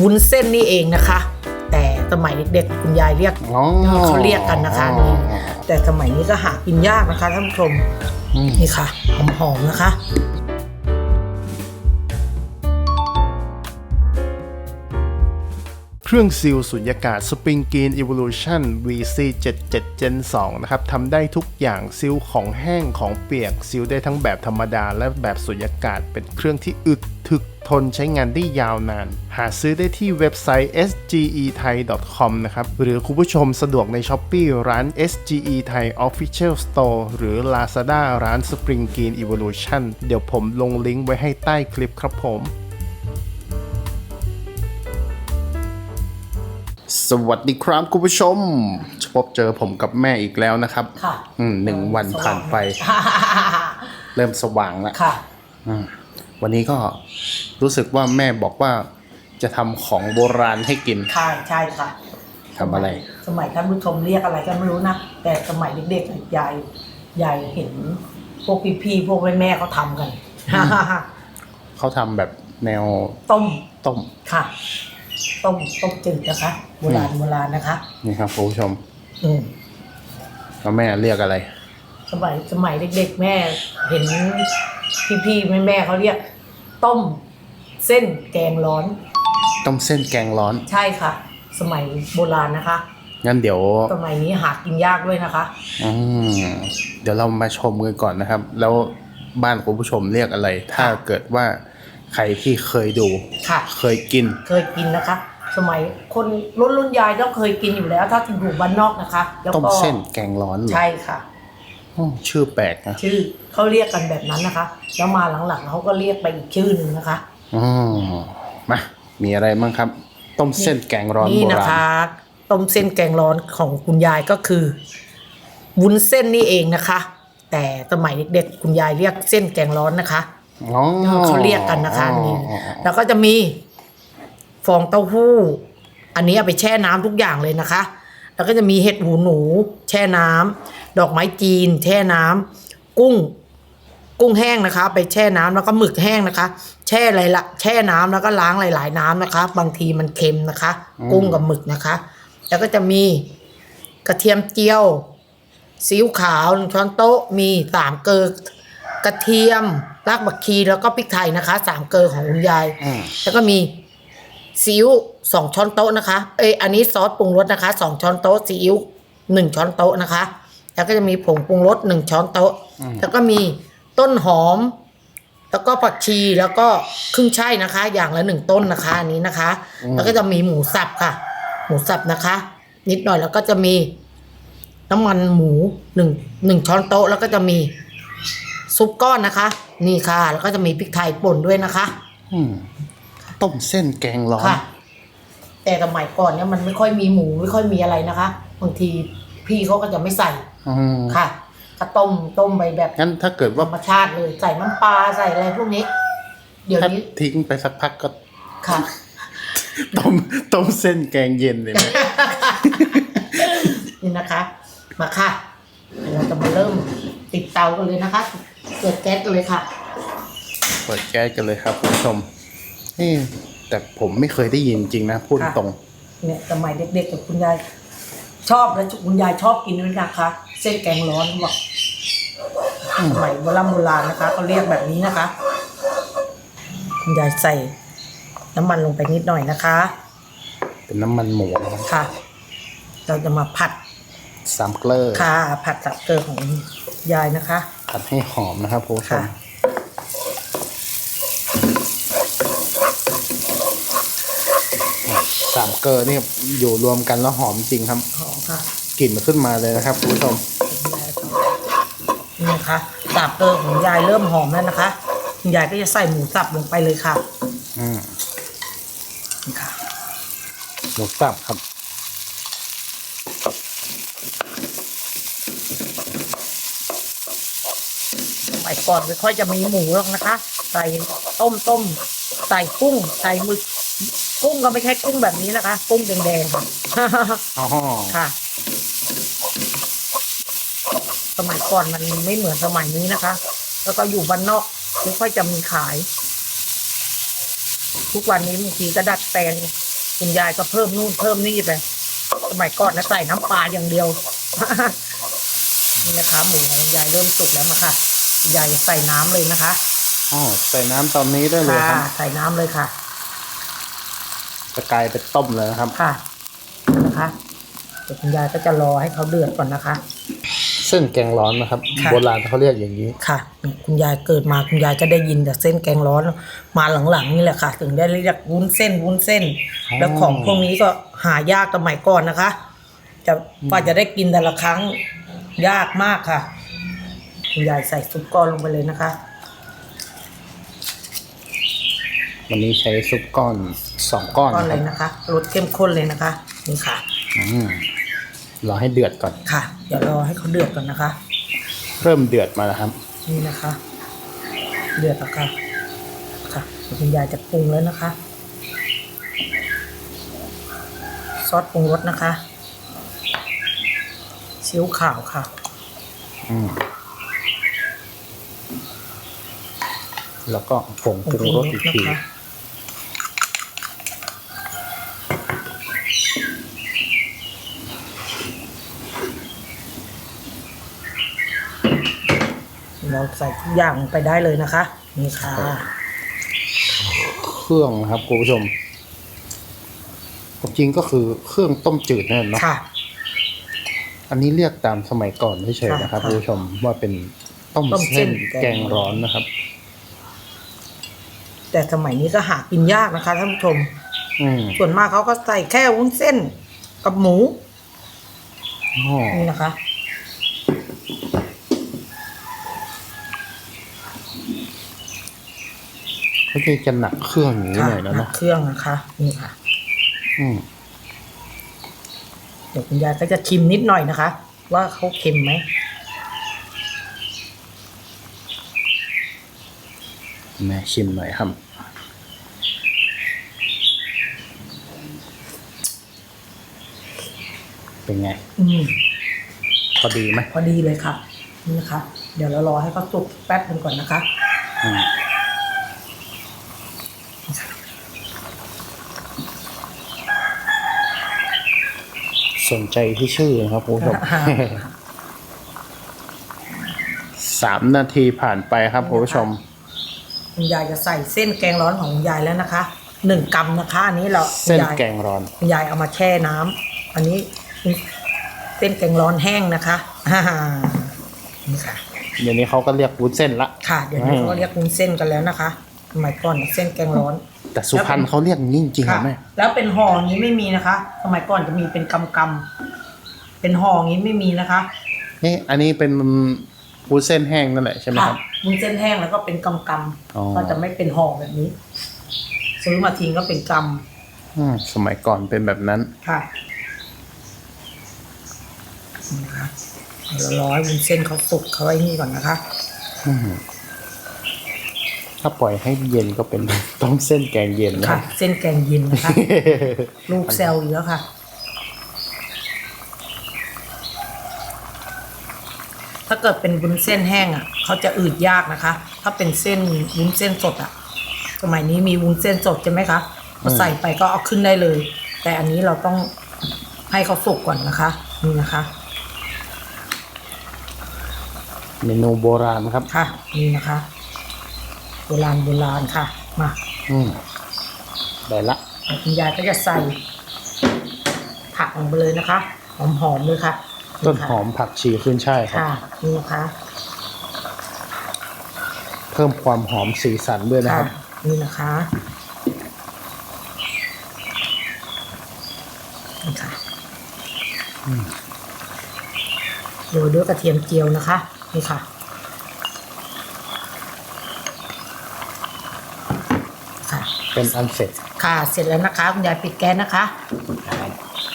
วุ้นเส้นนี่เองนะคะ แต่สมัยเด็กๆคุณยายเรียกอ๋อเขาเรียกกันนะคะนี่แต่สมัยนี้ก็หากินยากนะคะท่านผู้ชมอืมนี่ค่ะหอมๆนะคะ เครื่องซีลสุญญากาศ Spring Green Evolution VC77 Gen 2 นะครับทำได้ทุกอย่างซีลของแห้งของเปียกซีลได้ทั้งแบบธรรมดาและแบบสุญญากาศ เป็นเครื่องที่อึดถึกทนใช้งานได้ยาวนาน หาซื้อได้ที่เว็บไซต์ sgethai.com นะครับ หรือคุณผู้ชมสะดวกใน s h อ p e e ร้าน SGE Thai Official Store หรือ Lazada ร้าน Spring Green Evolution เดี๋ยวผมลงลิงก์ไว้ให้ใต้คลิปครับผม สวัสดีครับคุณผู้ชม พบเจอผมกับแม่อีกแล้วนะครับ ค่ะ อืมหนึ่งวันผ่านไป เริ่มสว่างแล้วค่ะอืมวันนี้ก็รู้สึกว่าแม่บอกว่าจะทำของโบราณให้กินใช่ใช่ค่ะทำอะไร สมัยท่านผู้ชมเรียกอะไรก็ไม่รู้นะ แต่สมัยเด็กๆยายยายเห็น พวกพี่ๆพวกแม่ๆเขาทำกัน เขาทำแบบแนวต้มต้มค่ะ ต้มต้มจืดนะคะ โบราณอืมโบราณนะคะนี่ครับคุณผู้ชมอืมแล้วแม่เรียกอะไร สมัยสมัยเด็ก ๆ แม่เห็นพี่ๆแม่ๆเขาเรียก ต้มเส้นแกงร้อน ต้มเส้นแกงร้อน ใช่ค่ะ สมัยโบราณนะคะ งั้นเดี๋ยว สมัยนี้หากินยากด้วยนะคะอืมเดี๋ยวเรามาชมกันก่อนนะครับ แล้วบ้านคุณผู้ชมเรียกอะไร ถ้าเกิดว่าใครที่เคยดู ค่ะ เคยกิน เคยกินนะคะ สมัยคนรุ่นรุ่นยายต้องเคยกินอยู่แล้ว ถ้าอยู่บ้านนอกนะคะแล้วต้มก็เส้นแกงร้อนเหรอใช่ค่ะ อืมชื่อแปลกนะชื่อเขาเรียกกันแบบนั้นนะคะ แล้วมาหลังๆเขาก็เรียกไปอีกชื่อหนึ่งนะคะ อืมมามีอะไรบ้างครับ ต้มเส้นแกงร้อนนี่โบนะราณคะต้มเส้นแกงร้อนของคุณยายก็คือวุ้นเส้นนี่เองนะคะ แต่สมัยเด็กๆคุณยายเรียกเส้นแกงร้อนนะคะ อ๋อเขาเรียกกันนะคะอ๋อนี่อ๋ออ๋อแล้วก็จะมีฟ องเต้าหู้ อันนี้เอาไปแช่น้ำทุกอย่างเลยนะคะ แล้วก็จะมีเห็ดหูหนู แช่น้ำดอกไม้จีน แช่น้ำกุ้ง กุ้งแห้งนะคะ ไปแช่น้ำแล้วก็หมึกแห้งนะคะ แช่อะไรละแช่น้ำแล้วก็ล้างหลาย ๆ น้ำนะคะ บางทีมันเค็มนะคะ กุ้งกับหมึกนะคะ แล้วก็จะมีกระเทียมเจียวซีอิ๊วขาวหนึ่งช้อนโต๊ะมีสามเกลือกระเทียมรากบักชีแล้วก็พริกไทยนะคะสามเกลือของคุณยายอืมแล้วก็มี ซีอิ๊วสองช้อนโต๊ะนะคะ เอ้ยอันนี้ซอสปรุงรสนะคะสองช้อนโต๊ะซีอิ๊วหนึ่งช้อนโต๊ะนะคะ แล้วก็จะมีผงปรุงรสหนึ่งช้อนโต๊ะ แล้วก็มีต้นหอม แล้วก็ผักชีแล้วก็ครึ่งช่ายนะคะ อย่างละหนึ่งต้นนะคะอันนี้นะคะ แล้วก็จะมีหมูสับค่ะ หมูสับนะคะ นิดหน่อยแล้วก็จะมีน้ำมันหมูหนึ่งหนึ่งช้อนโต๊ะ แล้วก็จะมีซุปก้อนนะคะ นี่ค่ะ แล้วก็จะมีพริกไทยป่นด้วยนะคะ อืม ต้มเส้นแกงร้อน ค่ะ แต่สมัยก่อนเนี่ยมันไม่ค่อยมีหมูไม่ค่อยมีอะไรนะคะบางทีพี่เขาก็จะไม่ใส่อืมค่ะก็ต้มต้มไปแบบงั้นถ้าเกิดธรว่ารมชาติเลยใส่น้ำปลาใส่อะไรพวกนี้ เดี๋ยวถ้านี้ทิ้งไปสักพักก็ค่ะ ต้มต้มเส้นแกงเย็นเลยไหม นี่นะคะ มาค่ะเดี๋ยวเราจะมาเริ่มติดเตากันเลยนะคะเปิดแก๊สกันเลยค่ะ เปิดแก๊สกันเลยครับคุณผู้ชม เอ๊ะแต่ผมไม่เคยได้ยินจริงนะพูดค่ะ ตรง เนี่ยสมัยเด็กๆกับคุณยาย ชอบและคุณยายชอบกินด้วยนะคะ เส้นแกงร้อนบอกสมัยโบราณโบราณนะคะเขาเรียกแบบนี้นะคะ คุณยายใส่น้ำมันลงไปนิดหน่อยนะคะ เป็นน้ำมันหมูนะครับค่ะ เราจะมาผัดสามเกลอค่ะผัดสับเกลือของยายนะคะ ผัดให้หอมนะครับคุณผู้ชค่ะ มสามเกลอนี่อยู่รวมกันแล้วหอมจริงครับ หอมค่ะกลิ่นมันขึ้นมาเลยนะครับคุณผู้ชมนี่นะคะสับเกลือของยายเริ่มหอมแล้วนะคะคุณยายก็จะใส่หมูสับลงไปเลยค่ะอืมนี่ค่ะหมูสับครับ สมัยก่อนไม่ค่อยจะมีหมูหรอกนะคะ ใส่ต้มต้มใส่กุ้งใส่หมึก กุ้งก็ไม่ใช่กุ้งแบบนี้นะคะ กุ้งแดงๆค่ะอ๋อค่ะ สมัยก่อนมันไม่เหมือนสมัยนี้นะคะ แล้วก็อยู่บ้านนอกไม่ค่อยจะมีขาย ทุกวันนี้บางทีก็ดัดแปลงคุณยายก็เพิ่มนู่นเพิ่มนี่ไปสมัยก่อนนะใส่น้ำปลาอย่างเดียวนี่นะคะ หมูของคุณยายเริ่มสุกแล้วมาค่ะคุณยายจะใส่น้ำเลยนะคะอ๋อใส่น้ำตอนนี้ได้เลยค่ะครับใส่น้ำเลยค่ะ จะกลายเป็นต้มเลยนะครับ ค่ะนะคะเดี๋ยวคุณยายก็จะรอให้เขาเดือดก่อนนะคะ เส้นแกงร้อนนะครับค่ะ โบราณเขาเรียกอย่างนี้ ค่ะนี่คุณยายเกิดมาคุณยายก็ได้ยินแต่เส้นแกงร้อนมาหลังๆนี่แหละค่ะ ถึงได้เรียกวุ้นเส้นวุ้นเส้น อ๋อ แล้วของพวกนี้ก็หายากสมัยก่อนนะคะ จะกว่าจะได้กินแต่ละครั้งยากมากค่ะ คุณยายใส่ซุปก้อนลงไปเลยนะคะ วันนี้ใช้ซุปก้อนสองก้อนก้อนนะคเลรับยนะคะรสเข้มข้นเลยนะคะนี่ค่ะ อืมรอให้เดือดก่อน ค่ะ เดี๋ยวรอให้เขาเดือดก่อนนะคะ เริ่มเดือดมาแล้วครับ นี่นะคะ เดือดแล้วค่ะค่ะเดี๋ยวคุณยายจะปรุงแล้วนะคะ ซอสปรุงรสนะคะซีอิ๊วขาวค่ะ อืมแล้วก็ผงปรุงรสอีกทีนะคะ ใส่ทุกอย่างลงไปได้เลยนะคะ นี่ค่ะ เครื่องนะครับคุณผู้ชมความจริงก็คือเครื่องต้มจืดนั่นแหละเนาะค่ะ อันนี้เรียกตามสมัยก่อนเฉยๆนะครับค่ะคุณผู้ชมว่าเป็นต้มต้มเส้เส้นนแกงร้อนนะครับ แต่สมัยนี้ก็หากินยากนะคะท่านผู้ชม อืมส่วนมากเขาก็ใส่แค่วุ้นเส้นกับหมูอ๋อนี่นะคะ เขาจะจะหนักเครื่องอย่างนี้ค่ะหน่อยนะหนัเนาะกเครื่องนะคะนี่ค่ะ อืมเดี๋ยวคุณยายก็จะชิมนิดหน่อยนะคะ ว่าเขาเค็มไหมแม่ชิมหน่อยครับ เป็นไง อืมพอดีไหมพอดีเลยค่ะ นี่นะคะ เดี๋ยวเรารอให้เขาสุกแป๊บนึงก่อนนะคะอืม สนใจที่ชื่อนะครับคุณผู้ชมสามนาทีผ่านไปครับคุณผู้ชมคุณยายจะใส่เส้นแกงร้อนของคุณยายแล้วนะคะหนึ่งกรัมนะคะอันนี้เราเส้นคุณยายแกงร้อนคุณยายเอามาแช่น้ำอันนี้เส้นแกงร้อนแห้งนะคะอ่านี่ค่ะเดี๋ยวนี้เขาก็เรียกวุ้นเส้นละค่ะ เดี๋ยวนี้อืมเขาเรียกวุ้นเส้นกันแล้วนะคะ สมัยก่อนเส้นแกงร้อน แต่สุพรรณเขาเรียกอย่างนี้จริงๆเหรค่ะอแม่แล้วเป็นห่ออย่างนี้ไม่มีนะคะ สมัยก่อนจะมีเป็นกำกำๆเป็นห่ออย่างนี้ไม่มีนะคะนี่อันนี้เป็นวุ้นเส้นแห้งนั่นแหละใช่ไหมค่ะครับวุ้นเส้นแห้งแล้วก็เป็นกำกอ๋อำก็จะไม่เป็นห่อแบบนี้ ซื้อมาทิ้งก็เป็นกอืมสมัยก่อนเป็นแบบนั้นำค่ะนี่นะคะเดี๋ยวเรารอให้วุ้นเส้นเขาสุกเขาไอ้นี่ก่อนนะคะ อืม ถ้าปล่อยให้เย็นก็เป็นต้มเส้นแกงเย็นนะคค่ะรับเส้นแกงเย็นนะคะลูกแซลอีกแล้วค่ะ ถ้าเกิดเป็นวุ้นเส้นแห้งอะเขาจะอืดยากนะคะ ถ้าเป็นเส้นวุ้นเส้นสดอะ สมัยนี้มีวุ้นเส้นสดใช่ไหมคะพอใส่ไปก็เอาขึ้นได้เลย แต่อันนี้เราต้องให้เขาสุกก่อนนะคะ นี่นะคะ เมนูโบราณครับ ค่ะ นี่นะคะ โบราณโบราณค่ะ มาอืมได้ละคุณยายก็จะใส่ ผักลงไปเลยนะคะ หอมๆเลยค่ะต้นหอมผักชีขึ้นช่ายครับค่ะนี่นะคะเพิ่มความหอมสีสันด้วยนะคค่ะรับ นี่นะคะนี่ค่ะโรยด้วยกระเทียมเจียวนะคะ นี่ค่ะ ค่ะ เป็นอันเสร็จค่ะ เสร็จแล้วนะคะคุณยายปิดแก๊สนะคะ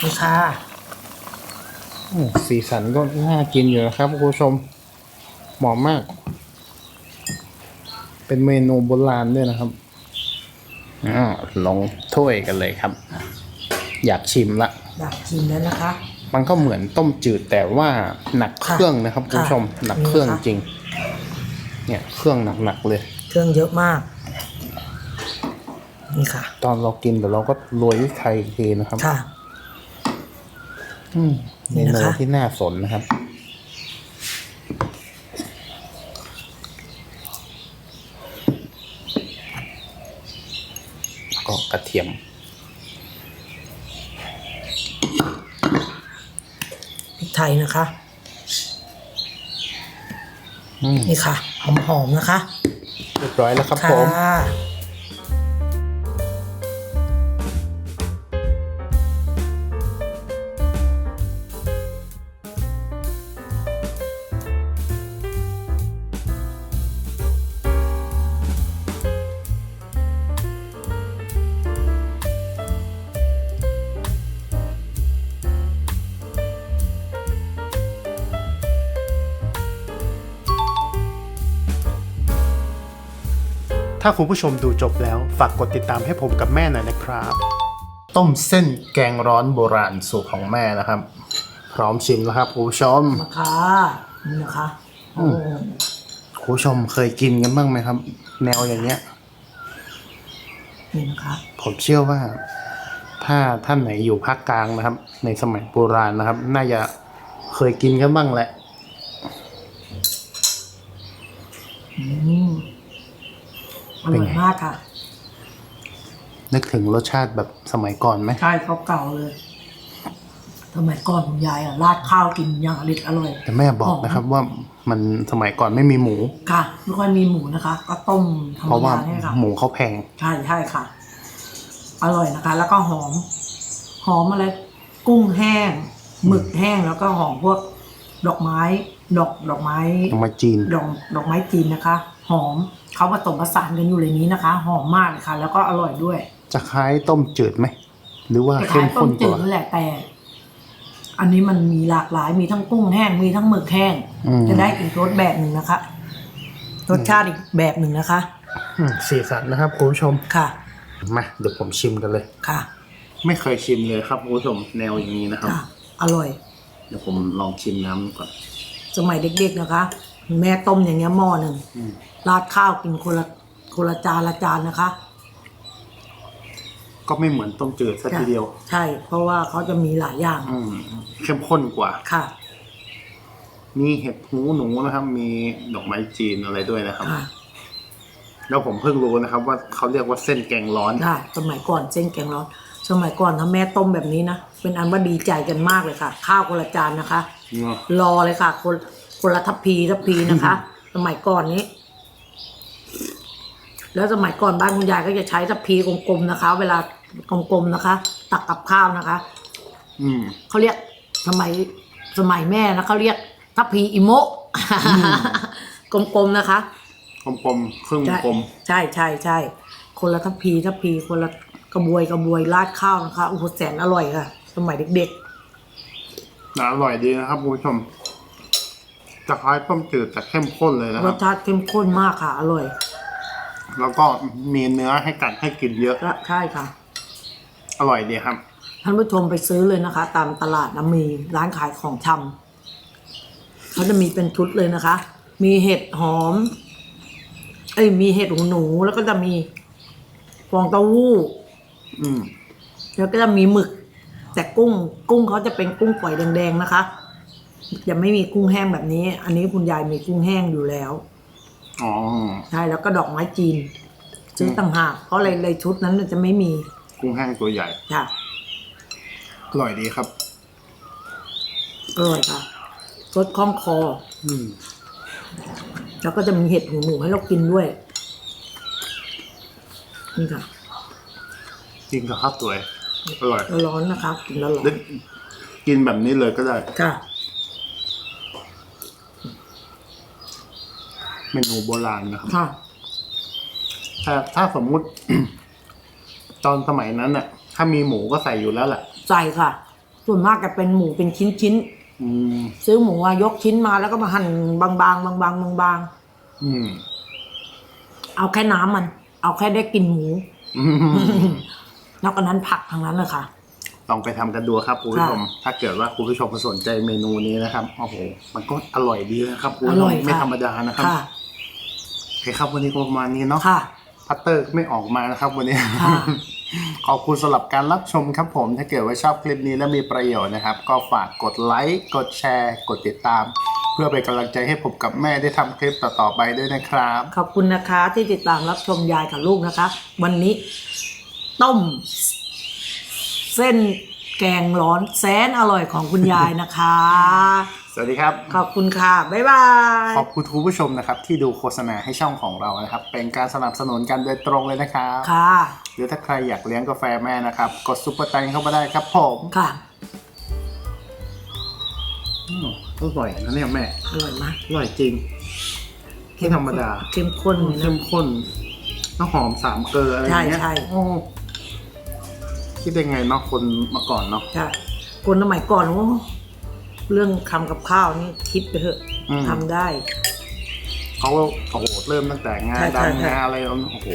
นี่ค่ะอืมสีสันก็น่ากินอยู่นะครับคุณผู้ชมเหมาะมาก เป็นเมนูโบราณด้วยนะครับอ่าลงถ้วยกันเลยครับ อยากชิมละ อยากชิมแล้วนะคะ มันก็เหมือนต้มจืดแต่ว่าหนักเครื่องนะครับคุณผู้ชมค่ะหนักเครื่องนี่นะคะจริง เนี่ยเครื่องหนักๆเลย เครื่องเยอะมาก นี่ค่ะ ตอนเรากินเดี๋ยวเราก็โรยพริกไทยอีกทีนะครับค่ะ อืมเมนี่นูนะคะ ที่น่าสนนะครับ ก็กระเทียม พริกไทยนะคะ อืมนี่ค่ะ หอมๆนะคะ เรียบร้อยแล้วครับค่ะ ถ้าคุณผู้ชมดูจบแล้ว ฝากกดติดตามให้ผมกับแม่หน่อยนะครับ ต้มเส้นแกงร้อนโบราณสูตรของแม่นะครับ พร้อมชิมแล้วครับคุณผู้ชมมาค่ะนี่นะคะโอ้คุณผู้ชมเคยกินกันบ้างไหมครับ แนวอย่างเงี้ย นี่นะคะ ผมเชื่อว่า ถ้าท่านไหนอยู่ภาคกลางนะครับ ในสมัยโบราณนะครับ น่าจะเคยกินกันบ้างแหละ อืม อร่อยมากค่ะ นึกถึงรสชาติแบบสมัยก่อนไหมใช่เขาเก่าเลย สมัยก่อนคุณยายอะราดข้าวกินอย่างอร่อยอร่อย แต่แม่บอกนะครับว่ามันสมัยก่อนไม่มีหมู ค่ะไม่ค่อยมีหมูนะคะ ก็ต้มธรรเพมราะว่าดาเนี่ยค่ะ หมูเขาแพง ใช่ใช่ค่ะ อร่อยนะคะ แล้วก็หอม หอมอะไร กุ้งแห้งหมึกแห้งแล้วก็หอมพวก ดอกไม้ ดอกดอกไม้ต้องมาจีน ดอกดอกไม้จีนนะคะ หอมเขาผสมผสานกันอยู่ในนี้นะคะ หอมมากเลยค่ะ แล้วก็อร่อยด้วย จะคล้ายต้มจืดไหม หรือว่าคเข้ล้ามยๆต้ข้มนกจืดว่านั่นแหละแต่ อันนี้มันมีหลากหลายมีทั้งกุ้งแห้งมีทั้งหมึกแห้งอืมจะได้อีกรสแบบหนึ่งนะคะ รสชาติอีกแบบหนึ่งนะคะอืมสีสันนะครับคุณผู้ชมค่ะมาเดี๋ยวผมชิมกันเลยค่ะ ไม่เคยชิมเลยครับคุณผู้ชมแนวอย่างนี้นะครับค่ะอร่อย เดี๋ยวผมลองชิมน้ำก่อน สมัยเด็กๆนะคะ แม่ต้มอย่างเงี้ยหม้อหนึ่งอืมราดข้าวกินคนละคนละจานละจานนะคะก็ไม่เหมือนต้มจืดสัทีเดียว ใช่ เพราะว่าเขาจะมีหลายอย่างอืมเข้มข้นกว่า ค่ะมีเห็ดหูหนูนะครับ มีดอกไม้จีนอะไรด้วยนะครับ ค่ะแล้วผมเพิ่งรู้นะครับ ว่าเขาเรียกว่าเส้นแกงร้อนได้สมัยก่อนเส้นแกงร้อนสมัยก่อนถ้าแม่ต้มแบบนี้นะเป็นอันว่าดีใจกันมากเลยค่ะ ข้าวคนละจานนะคะ รอเลยค่ะ คน คนละทัพพีทัพพีนะคะ สมัยก่อนนี้ แล้วสมัยก่อนบ้านคุณยายก็จะใช้ทัพพีกลมๆนะคะ เวลากลมๆนะคะ ตักกับข้าวนะคะ อืมเขาเรียกสมัยสมัยแม่นะเขาเรียกทัพพีอิโมะกลมๆนะคะกลมๆครึ่งใช่กลมใช่ใช่ใช่คนละทัพพีทัพพีคนละกระบวยกระบวยราดข้าวนะคะโอ้โหแสนอร่อยค่ะ สมัยเด็กนะอร่อยดีนะครับคุณผู้ชม จะคล้ายต้มจืดแต่เข้มข้นเลยนะๆครรัสบชาติเข้มข้นมากค่ะ อร่อยแล้วก็มีเนื้อให้กัดให้กินเยอะและใช่ค่ะ อร่อยดีครับ ท่านผู้ชมไปซื้อเลยนะคะ ตามตลาดนะมีร้านขายของชำเขาจะมีเป็นชุดเลยนะคะ มีเห็ดหอม เอ้ยมีเห็ดหูหนู แล้วก็จะมีฟองเต้าหู้ อืม แล้วก็จะมีหมึก แต่กุ้ง กุ้งเขาจะเป็นกุ้งฝอยแดงๆนะคะ จะไม่มีกุ้งแห้งแบบนี้ อันนี้คุณยายมีกุ้งแห้งอยู่แล้วอ๋อใช่แล้วก็ดอกไม้จีนซื้อต่างหากเพราะในในชุดนั้นน่ะจะไม่มีกุ้งแห้งตัวใหญ่ค่ะอร่อยดีครับอร่อยค่ะรสคล่องคอ อืมแล้วก็จะมีเห็ดหูหนูให้เรากินด้วยนี่ค่ะกินกับข้าวสวยอร่อยร้อนๆนะคะกินแล้วร้อหรือนกินแบบนี้เลยก็ได้ค่ะ เมนูโบราณนะครับ ค่ะ ถ้าถ้าสมมุติ ตอนสมัยนั้นน่ะ ถ้ามีหมูก็ใส่อยู่แล้วแหละใส่ค่ะ ส่วนมากจะเป็นหมูเป็นชิ้นอืม ๆซื้อหมูอะยกชิ้นมาแล้วก็มาหั่นบางๆบางๆบางๆอืมเอาแค่น้ำมัน เอาแค่ได้กลินหมู อืม นอกจากนั้นผักทางนั้นเลยค่ะ ลองไปทำกันดูครับคุณผู้ชม ถ้าเกิดว่าคุณผู้ชมสนใจเมนูนี้นะครับ โอ้โห มันก็อร่อยดีนะครับคุณอผู้ชร่มอยค่ะ ไม่ธรรมดานะครับ ค่ะโอ เคครับวันนี้ก็ประมาณนี้เนาะค่ะ พัตเตอร์ไม่ออกมานะครับวันนี้ ค่ะ ขอบคุณสำหรับการรับชมครับผม ถ้าเกิดว่าชอบคลิปนี้และมีประโยชน์นะครับ ก็ฝากกดไลค์กดแชร์ กดติดตาม เพื่อเป็นกำลังใจให้ผมกับแม่ได้ทำคลิปต่อๆไปด้วยนะครับ ขอบคุณนะคะที่ติดตามรับชมยายกับลูกนะคะ วันนี้ ต้ม เส้นแกงร้อนแสนอร่อยของคุณยายนะคะ สวัสดีครับ ขอบคุณค่ะ บ๊ายบาย ขอบคุณคุณผู้ชมนะครับ ที่ดูโฆษณาให้ช่องของเรานะครับ เป็นการสนับสนุนกันโดยตรงเลยนะครับ ค่ะ หรือถ้าใครอยากเลี้ยงกาแฟแม่นะครับ กดซุปเปอร์แตงเข้ามาได้ครับผมค่ะอืมอร่อยนะเนี่ยแม่ อร่อยมากอร่อยจริงไม่ธรรมดาเข้มข้นเลยเข้นะมข้นน้ำหอมสามเกลืออะไรอย่างเงี้ยใช่ใช่โอ้คิดได้ไงเนาะคนมาก่อนเนาะใช่คนสมัยก่อนโอ้ เรื่องทำกับข้าวนี่คิดไปเถอะอืม ทำได้ เขาก็โอ้โหเริ่มตั้งแต่งานใช่ใช่ใช่ดำงานอะไรแล้วโอ้โห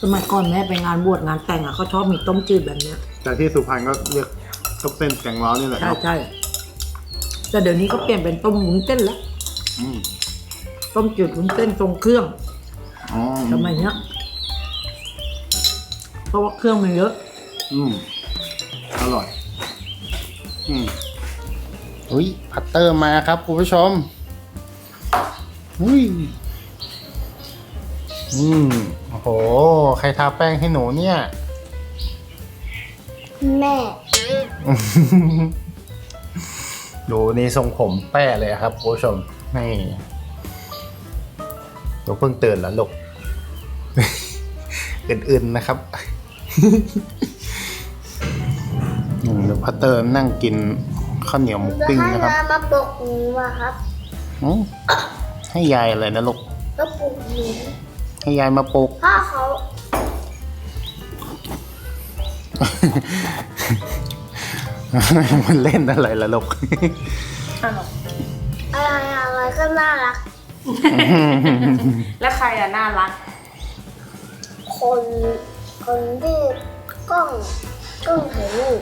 สมัยก่อนแม่ไปงานบวชงานแต่งอะเขาชอบมีต้มจืดแบบเนี้ยแต่ที่สุพรรณก็เรียกต้มเส้นแกงร้อนนี่แหละใช่เนาะใช่แต่เดี๋ยวนี้เขาเปลี่ยนเป็นต้มวุ้นเส้นแล้วอืมต้มจืดวุ้นเส้นทรงเครื่องอ๋อสมัยเนี้ยเพราะว่าเครื่องมันเยอะ อืมอร่อย อืมอุ้ยพัตเตอร์มาครับคุณผู้ชมอุ้ยอืมโอ้โห ใครทาแป้งให้หนูเนี่ย แม่ ดูนี่ทรงผมแป้เลยครับคุณผู้ชมนี่หนูเพิ่งตื่นแล้วลูก อื่นๆนะครับอืมเดี๋ยวพัตเตอร์นั่งกินข้าวเหนียวหมูปิ้งให้นะครับน้ามาปลุกหนูอะครับอืมให้ยายอะไรนะลูกก็ปลุกหนูให้ยายมาปลุกพ่อเขามันเล่นอะไรล่ะลูกอะไรอะไรก็น่ารัก แล้วใครอะน่ารัก คนคนที่ กล้องกล้องถ่ายรูป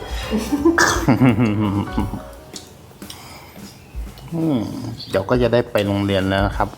เดี๋ยวก็จะได้ไปโรงเรียนแล้วนะครับ